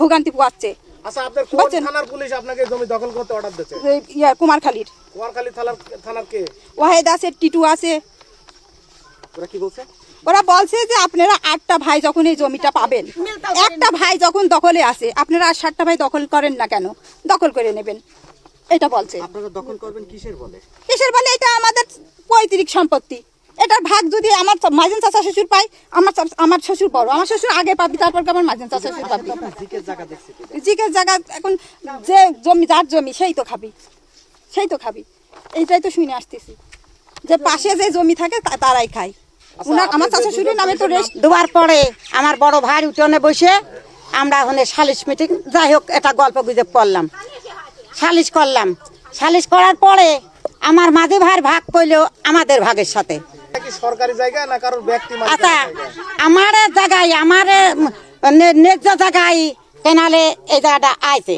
ভোগান্তি পোয়াচ্ছে আচ্ছা আপনার কোন থানার পুলিশ আপনাকে জমি দখল করতে অর্ডার দিয়েছে? ইয়া কুমারখালীর। কুমারখালী থানার থানার কে? ওয়াহেদ আছে টিটু আছে। ওরা কি বলছে? ওরা বলছে যে আপনারা আটটা ভাই যখন এই জমিটা পাবেন একটা ভাই যখন দখলে আছে আপনারা আর সাতটা ভাই দখল করেন না কেন? দখল করে নেবেন। এটা বলছে। আপনারা দখল করবেন কিসের বলে? কিসের বলে? এটা আমাদের পৈতৃক সম্পত্তি। এটার ভাগ যদি আমার মাঝেন চাচা শ্বশুর পাই আমার আমার শ্বশুর বড়। আমার শ্বশুর আগে পাবি তারপর আমার মাঝেন চাচা শ্বশুর পাবি? জিকের জায়গা এখন যে জমি যার জমি সেই তো খাবি। সেই তো খাবি। এইটাই তো শুনে আসতেছি। যে পাশে যে জমি থাকে তারাই খায়। উনার আমার চাচা শ্বশুরের নামে তো রেস্ট দুবার পরে আমার বড় ভাই উঠোনে বসে আমরা ওখানে সালিশ মিটিং যাই হোক এটা গল্প গুজব করলাম সালিশ করলাম। সালিশ করার পরে আমার মাঝে ভাইয়ের ভাগ করল আমাদের ভাগের সাথে। সরকারি জায়গা না কারোর ব্যক্তি আচ্ছা আমার জায়গায় আমার ন্যায্য জায়গায় কেনালে এই জায়গাটা আইছে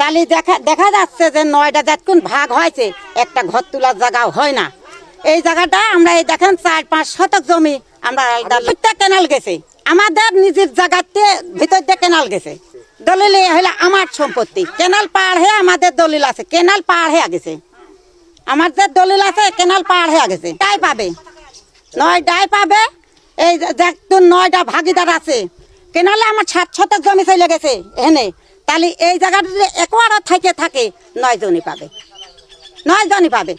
তাহলে দেখা দেখা যাচ্ছে যে নয়টা যতক্ষণ ভাগ হয়েছে একটা ঘর তোলার জায়গা হয় না। এই জায়গাটা আমরা এই দেখেন চার পাঁচ শতক জমি আমরা আলাদা কেনাল গেছে। আমাদের নিজের জায়গাতে ভিতর দিয়ে কেনাল গেছে। দলিল হলো আমার সম্পত্তি। কেনাল পার হয়ে আমাদের দলিল আছে কেনাল পার হয়ে গেছে। আমার যে দলিল আছে কেনাল পার হয়ে গেছে। তাই পাবে। নয়টাই পাবে? এই যে দেখুন নয়টা ভাগিদার আছে। কেনালে আমার সাত শতক জমি চলে গেছে এনে তাহলে এই জায়গাটা একবার থেকে থাকে, নয় জনই পাবে। নয় জনই পাবে।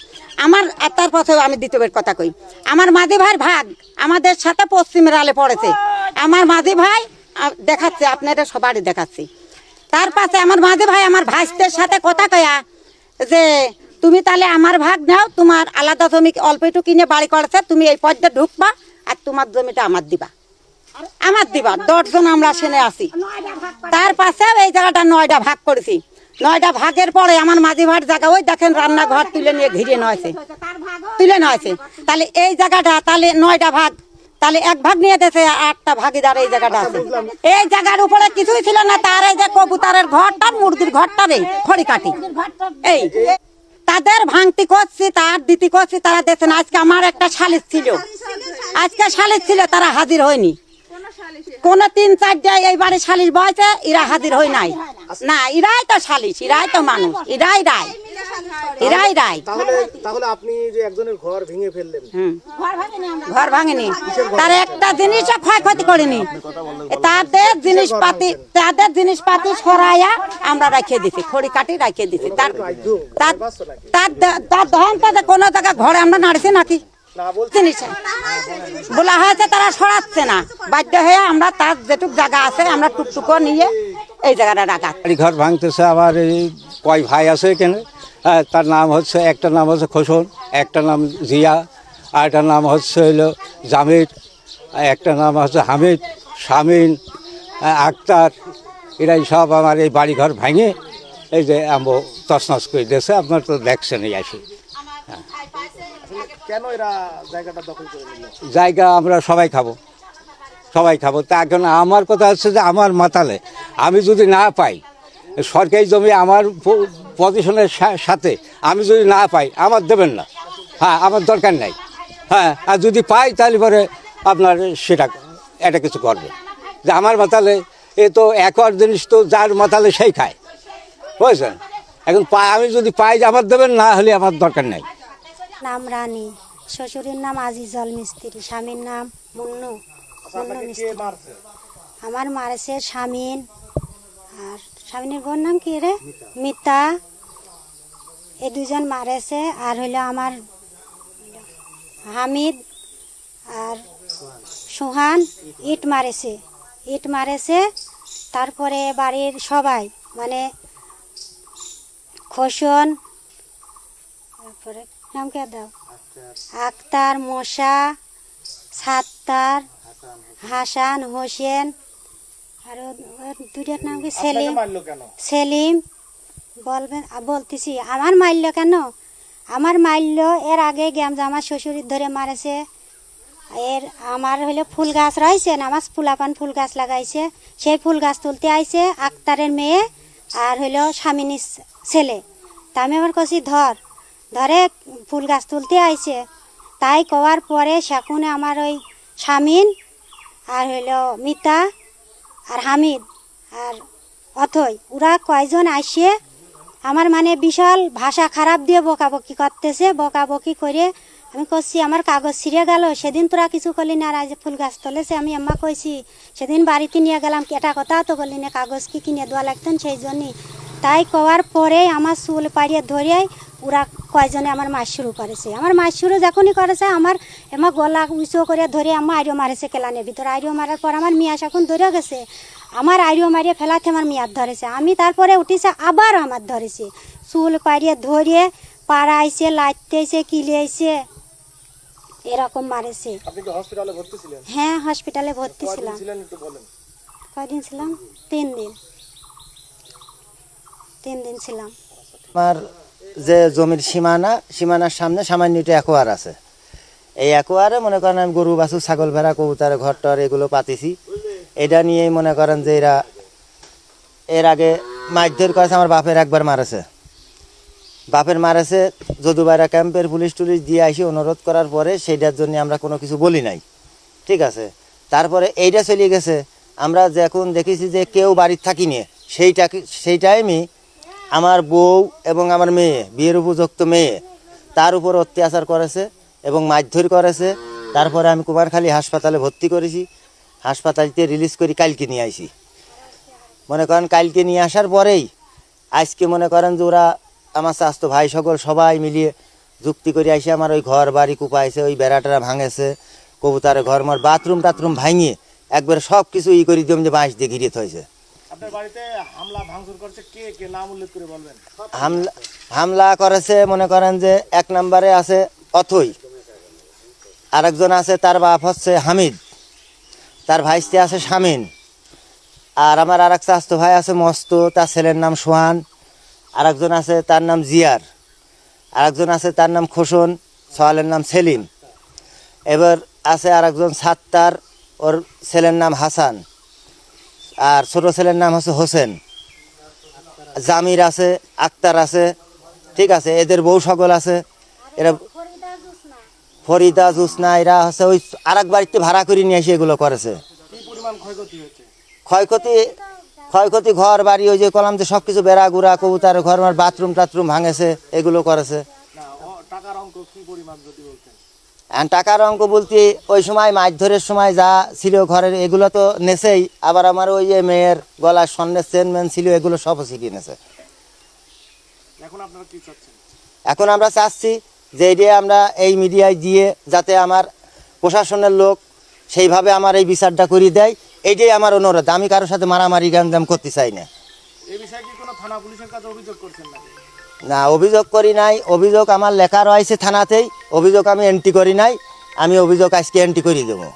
আমার আর তার আমি দ্বিতীয়বার কথা কই। আমার মাঝি ভাইয়ের ভাগ আমাদের সাথে পশ্চিমের আলে পড়েছে। আমার মাঝি ভাই দেখাচ্ছে আপনারা সবারই দেখাচ্ছি। তার পাশে আমার মাঝি ভাই, আমার ভাইস্তের সাথে কথা কয়া যে তুমি তাহলে আমার ভাগ নাও, তোমার আলাদা জমি অল্প একটু কিনে বাড়ি করেছে, তুমি এই পথটা ঢুকবা আর তোমার জমিটা আমার দিবা। আমার দিবা, দশজন আমরা সেনে আসি তার পাশে এই জায়গাটা নয়টা ভাগ করেছি। নয়টা ভাগের পরে আমার মাঝি ভাট জায়গা, ওই দেখেন রান্নাঘর তুলে নিয়ে ঘিরে নয়ছে তুলে নয়ছে তাহলে এই জায়গাটা, তাহলে নয়টা ভাগ তাহলে এক ভাগ নিয়ে দেছে আটটা ভাগিদার এই জায়গাটা আছে। এই জায়গার উপরে কিছুই ছিল না, তার এই যে কবুতরের ঘরটা, মুরগির ঘরটা রে খড়ি কাটি এই, তাদের ভাঙতি করছি, তার দিতি করছি, তারা দেখছেন আজকে আমার একটা সালিশ ছিল। আজকে সালিশ ছিল, তারা হাজির হয়নি। কোন তিন চারটা এই বাড়ি সালিশ বয়সে, এরা হাজির হয় নাই। না, এরাই তো সালিশ, এরাই তো মানুষ, এরাই রায়। এরাই রায় তাহলে তাহলে আপনি যে একজনের ঘর ভেঙে ফেললেন। ঘর ভাঙেনি তার একটা জিনিসও ক্ষয়ক্ষতি করিনি। তাদের জিনিসপাতি তাদের জিনিসপাতি সরাইয়া আমরা রাখিয়ে দিছি। খড়ি কাটি রাখিয়ে দিছি। তার তার তার ধন তাদের কোনো জায়গা ঘরে আমরা নাড়ছি নাকি? জিনিস বলা হয়েছে তারা সরাচ্ছে না। বাধ্য হয়ে আমরা তার যেটুক জায়গা আছে আমরা টুকটুকো নিয়ে এই জায়গাটা রাখা। ঘর ভাঙতেছে আবার এই কয় ভাই আছে এখানে? তার নাম হচ্ছে একটা নাম হচ্ছে খোসন একটা নাম জিয়া আর একটা নাম হচ্ছে হইল জামির আর একটা নাম হচ্ছে হামিদ শামিন আহ, আক্তার এরাই সব আমার এই বাড়ি ঘর ভাঙে এই যে আমো তছনছ করে দিয়েছে আপনার তো দেখছেনই আসি। জায়গা আমরা সবাই খাব সবাই খাব। তা এখন আমার কথা হচ্ছে যে আমার মাতালে আমি যদি না পাই সরকারি জমি আমার পজিশনের সা- সাথে। আমি যদি না পাই আমার দেবেন না। হ্যাঁ আমার দরকার নাই। হ্যাঁ আর যদি পাই তাহলে পরে আপনার সেটা এটা কিছু করবে। যে আমার মাতালে এ তো একর জিনিস তো যার মাতালে সেই খায়। বুঝছেন? এখন পা আমি যদি পাই যে আমার দেবেন না হলে আমার দরকার নাই। নাম রানী। শ্বশুরের নাম আজিজল মিস্ত্রি স্বামীর নাম মুন্নু মুন্নু মিস্ত্রি। আমার মারেছে স্বামীন আর স্বামীনের বোন নাম কি রে? মিতা। এই দুজন মারেছে, আর হইল আমার হামিদ আর সুহান, ইট মারেছে। ইট মারেছে, তারপরে বাড়ির সবাই মানে খোসন তারপরে নাম কে দাও? আক্তার, মশা, সাত্তার, হাসান হোসেন আর দুটার নাম কি সেলিম? সেলিম। বলবেন বলতেছি আমার মারল কেন? আমার মারল এর আগে গেম আমার শ্বশুরের ধরে মারেছে। এর আমার হলো ফুল গাছ রয়েছে আমার ফুলাপান ফুল গাছ লাগাইছে। সেই ফুল গাছ তুলতে আইছে আক্তারের মেয়ে আর হইল স্বামিনীর ছেলে। তা আমি আবার কছি ধর ধরে ফুল গাছ তুলতে আইছে। তাই কওয়ার পরে সেখানে আমার ওই স্বামীন আর হইল মিতা আর হামিদ, আর অথই ওরা কয়জন আসে আমার মানে বিশাল ভাষা খারাপ দিয়ে বকাবকি করতেছে, বকাবকি করে আমি করছি আমার কাগজ ছিঁড়ে গেল, সেদিন তোরা কিছু করলি না আর ফুল গাছ তোলেছে আমি আম্মা কইছি, সেদিন বাড়িতে নিয়ে গেলাম এটা কথা তো বললি না, কাগজ কি কিনে দেওয়া লাগতেন সেই জন্যই। তাই কওয়ার পরে আমার চুল পাড়িয়ে ধরে ওরা কয়জনে আমার মাছ শুরু করেছে। আমার মাছ শুরু যখনই করেছে আমার আমার গলা উঁচু করে ধরে আমার আইরিও মারেছে কেলানের ভিতরে। আইরিও মারার পর আমার মিয়াস এখন ধরে গেছে। আমার আইরিও মারিয়ে ফেলাতে আমার মিয়ার ধরেছে। আমি তারপরে উঠেছে আবার আমার ধরেছে। চুল পাড়িয়ে ধরে পাড়াইছে লাইতেছে কিলিয়েছে এরকম মারেছে। আপনি কি হসপিটালে হ্যাঁ হসপিটালে ভর্তি ছিলাম। ছিলেন একটু বলেন। কয়দিন ছিলাম? তিন দিন। তিন দিন ছিলাম। আমার যে জমির সীমানা, সীমানার সামনে সামান্য একটু অ্যাকোয়ার আছে। এই অ্যাকোয়ারে মনে করেন আমি গরু, বাছুর, ছাগল, ভেড়া, কবুতর, ঘর, টর এগুলো পাতিছি। এটা নিয়েই মনে করেন যে এরা এর আগে মারধর করেছে, আমার বাপের একবার মারেছে। বাপের মারেছে যদুবাইরা ক্যাম্পের পুলিশ টুলিশ দিয়ে আসি অনুরোধ করার পরে সেইটার জন্য আমরা কোনো কিছু বলি নাই। ঠিক আছে? তারপরে এইটা চলে গেছে। আমরা যখন দেখেছি যে কেউ বাড়ির থাকি নিয়ে সেইটা সেই টাইমই আমার বউ এবং আমার মেয়ে, বিয়ের উপযুক্ত মেয়ে। তার উপর অত্যাচার করেছে এবং মারধর করেছে। তারপরে আমি কুমারখালী হাসপাতালে ভর্তি করেছি। হাসপাতালতে রিলিজ করি কালকে নিয়ে আইছি। মনে করেন কালকে নিয়ে আসার পরেই আজকে মনে করেন যে ওরা আমার স্বাস্থ্য, ভাই সকল সবাই মিলিয়ে যুক্তি করে আসে আমার ওই ঘর বাড়ি কুপাইছে ওই বেড়াটা ভাঙেছে কবুতারে ঘর মার বাথরুম টাথরুম ভাঙিয়ে একবারে সব কিছু ই করে দিয়ে যে বাঁশ দিয়ে ঘিরে থয়েছে হামলা করছে হামলা করেছে, মনে করেন যে এক নম্বরে আছে অথই। আরেকজন আছে, তার বাপ হচ্ছে হামিদ। তার ভাইস্তে আছে শামিন আর আমার আর এক চাস্তো ভাই আছে মস্ত, তার ছেলের নাম সোহান। আরেকজন আছে, তার নাম জিয়ার। আরেকজন আছে, তার নাম খোসন সোহালের নাম সেলিম। এবার আছে আরেকজন সাত্তার, ওর ছেলের নাম হাসান। আর ছোট ছেলের নাম হচ্ছে হোসেন। জামির আছে আক্তার আছে ঠিক আছে এদের বউ সকল আছে। এরা ফরিদা জুসনা এরা হচ্ছে ওই আর এক বাড়িতে ভাড়া করে নিয়ে এসে এগুলো করেছে। ক্ষয়ক্ষতি ক্ষয়ক্ষতি ঘর বাড়ি ওই যে কলাম যে সব কিছু বেড়া গুড়া কবুতার ঘর বাথরুম টাথরুম ভাঙেছে এগুলো করেছে। টাকার অঙ্ক কি পরিমাণ যদি বলতেন? আর টাকার অঙ্ক বলতে ওই সময় মাছ ধরের সময় যা ছিল ঘরের এগুলো তো নেছেই। আবার আমার ওই যে মেয়ের গলার স্বর্ণের চেন মেন ছিল এগুলো সব শিখিয়ে নেছে। এখন আমরা চাচ্ছি যে এটা আমরা এই মিডিয়ায় দিয়ে যাতে আমার প্রশাসনের লোক সেইভাবে আমার এই বিচারটা করিয়ে দেয় এইটাই আমার অনুরোধ। আমি কারোর সাথে মারামারি গান্দাম করতে চাই না। এই বিষয়ে কি কোনো থানা পুলিশের কাছে অভিযোগ করছেন না না, অভিযোগ করি নাই। অভিযোগ আমার লেখা রয়েছে থানাতেই। অভিযোগ আমি এন্ট্রি করি নাই। আমি অভিযোগ আজকে এন্ট্রি করে দেবো।